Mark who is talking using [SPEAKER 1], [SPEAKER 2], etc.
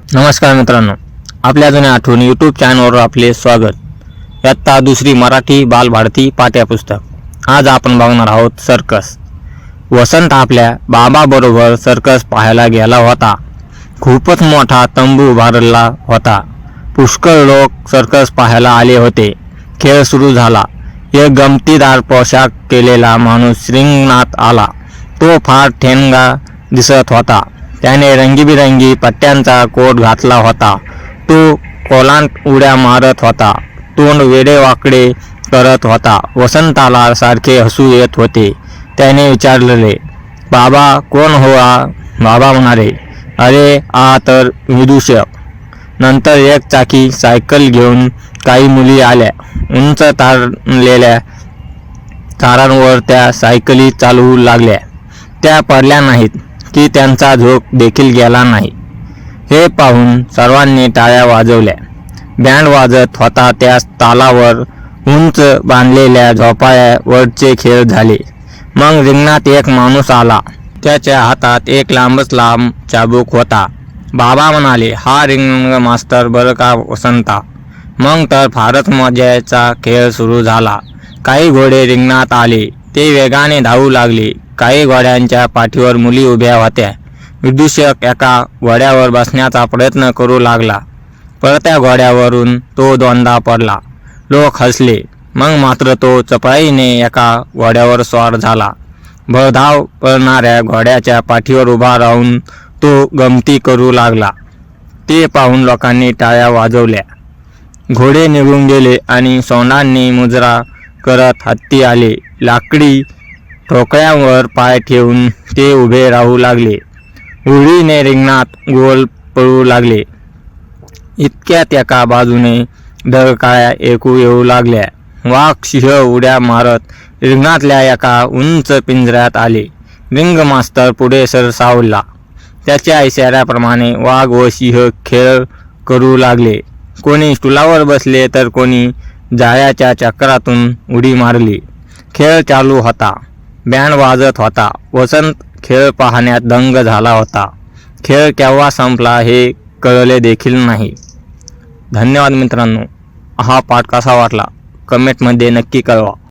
[SPEAKER 1] नमस्कार मित्रांनो आपल्या जुन्या आठवण यूट्यूब चॅनलवर आपले स्वागत. इयत्ता दुसरी मराठी बालभारती पाठ्यपुस्तक. आज आपण बघणार आहोत सर्कस. वसंत आपल्या बाबाबरोबर सर्कस पाहायला गेला होता. खूपच मोठा तंबू उभारला होता. पुष्कळ लोक सर्कस पाहायला आले होते. खेळ सुरू झाला. एक गमतीदार पोशाख केलेला माणूस रिंगणात आला. तो फार ठेंगा दिसत होता. त्याने रंगीबिरंगी पट्ट्यांचा कोट घातला होता. तो कोलांट उड्या मारत होता. तोंड वेडेवाकडे करत होता. वसंताला सारखे हसू येत होते. त्याने विचारलेले बाबा कोण हो आ बाबा म्हणाले अरे आ तर विदूषक. नंतर एक चाकी सायकल घेऊन काही मुली आल्या. उंच तारलेल्या तारांवर त्या सायकली चालवू लागल्या. त्या पडल्या नाहीत. की त्यांचा झोप देखील गेला नाही. हे पाहून सर्वांनी टाळ्या वाजवल्या. बँड वाजत होता त्या तालावर उंच बांधलेल्या झोपाळ्यावरचे खेळ झाले. मग रिंगणात एक माणूस आला. त्याच्या हातात एक लांबच लांब चाबूक होता. बाबा म्हणाले हा रिंग मास्तर बरं का वसंता मग तर फारच मजाचा खेळ सुरू झाला. काही घोडे रिंगणात आले. ते वेगाने धावू लागले. काही घोड्यांच्या पाठीवर मुली उभ्या होत्या. विदूषक एका घोड्यावर बसण्याचा प्रयत्न करू लागला. पळत्या घोड्यावरून तो दोनदा पडला. लोक हसले. मग मात्र तो चपळाईने एका घोड्यावर स्वार झाला. भरधाव पळणाऱ्या घोड्याच्या पाठीवर उभा राहून तो गमती करू लागला. ते पाहून लोकांनी टाळ्या वाजवल्या. घोडे निघून गेले आणि सोंडांनी मुजरा करत हत्ती आले. लाकडी ठोकळ्यावर पाय ठेवून ते उभे राहू लागले. उडीने रिंगणात गोल पळू लागले. इतक्यात एका बाजूने डरकाळ्या ऐकू येऊ लागल्या. वाघ सिंह उड्या मारत रिंगणातल्या एका उंच पिंजऱ्यात आले. रिंग मास्तर पुढे सरसावला त्याच्या इशाऱ्याप्रमाणे वाघ व सिंह खेळ करू लागले. कोणी स्टुलावर बसले तर कोणी जाळ्याच्या चक्रातून उडी मारली. खेळ चालू होता. बँड वाजत होता. वसंत खेळ पाहण्यात दंग झाला होता. खेळ केव्हा संपला हे कळले देखील नाही. धन्यवाद मित्रांनो. हा पाठ कसा वाटला? कमेंटमध्ये नक्की कळवा.